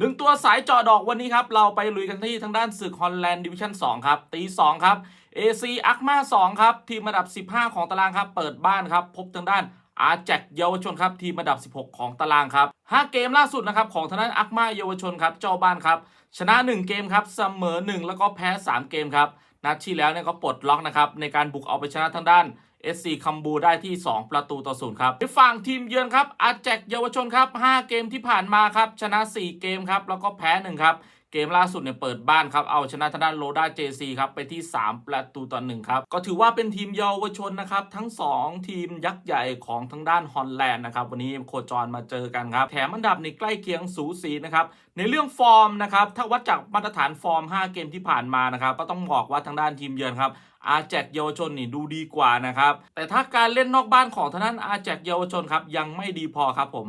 หนึ่งตัวสายเจาะดอกวันนี้ครับ เราไปลุยกันที่ทางด้านศึกฮอลแลนด์ดิวิชั่น2ครับ ตี 2 ครับ AC อักมา2ครับ ทีมอันดับ 15 ของตารางครับ เปิดบ้านครับ พบทางด้านอาแจกเยาวชนครับ ทีมอันดับ 16 ของตารางครับ 5 เกมล่าสุดนะครับ ของทางด้านอักมาเยาวชนครับ เจ้าบ้านครับ ชนะ 1 เกมครับ เสมอ 1 แล้วก็แพ้ 3 เกมครับ นัดที่แล้วเนี่ยก็ปลดล็อกนะครับในการบุกเอาไปชนะทางด้าน SC คัมบูได้ที่ 2 ประตูต่อศูนย์ครับในฝั่งทีมเยือนครับอาแจกเยาวชนครับ 5 เกมที่ผ่านมาครับ ชนะ 4 เกมครับ แล้วก็แพ้1ครับ เกมล่าสุดเนี่ยเปิดบ้านครับ เอาชนะทางด้านโลด้าเจซีครับ ไปที่ 3 ประตูต่อ1ครับ ก็ถือว่าเป็นทีมเยาวชนนะครับ ทั้ง 2 ทีมยักษ์ใหญ่ของทางด้านฮอลแลนด์นะครับ วันนี้โคจรมาเจอกันครับ แถมอันดับในใกล้เคียงสูสีนะครับ ในเรื่องฟอร์มนะครับ ถ้าวัดจากมาตรฐานฟอร์ม 5 เกมที่ผ่านมานะครับ ก็ต้องบอกว่าทางด้านทีมเยือนครับอาแจกเยาวชนนี่ดูดีกว่านะครับ แต่ถ้าการเล่นนอกบ้านของทางด้านอาแจกเยาวชนครับยังไม่ดีพอครับผม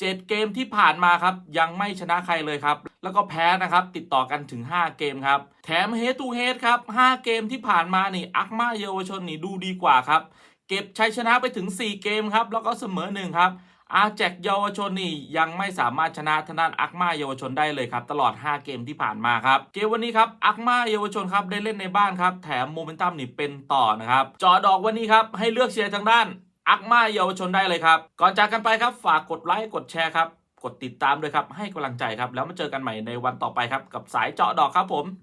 เจ็ดเกมที่ผ่านมาครับยังไม่ชนะใครเลยครับ แล้วก็แพ้นะครับติดต่อกันถึง 5 เกมครับ แถมเฮตูเฮดครับ5เกมที่ผ่านมานี่อักมาเยาวชนนี่ดูดีกว่าครับ เก็บชัยชนะไปถึง 4 เกมครับ แล้วก็เสมอหนึ่งครับอาแจกเยาวชนนี่ยังไม่สามารถชนะทางด้านอักมาเยาวชนได้เลยครับ ตลอด 5 เกมที่ผ่านมาครับ เกมวันนี้ครับอักมาเยาวชนครับได้เล่นในบ้านครับ แถมโมเมนตัมนี่เป็นต่อนะครับจอดอกวันนี้ครับให้เลือกเชียร์ทางด้าน อักมาเยาวชนได้เลยครับ ก่อนจากกันไปครับฝากกดไลค์กดแชร์ครับ กดติดตามด้วยครับ ให้กำลังใจครับ แล้วมาเจอกันใหม่ในวันต่อไปครับ กับสายเจาะดอกครับผม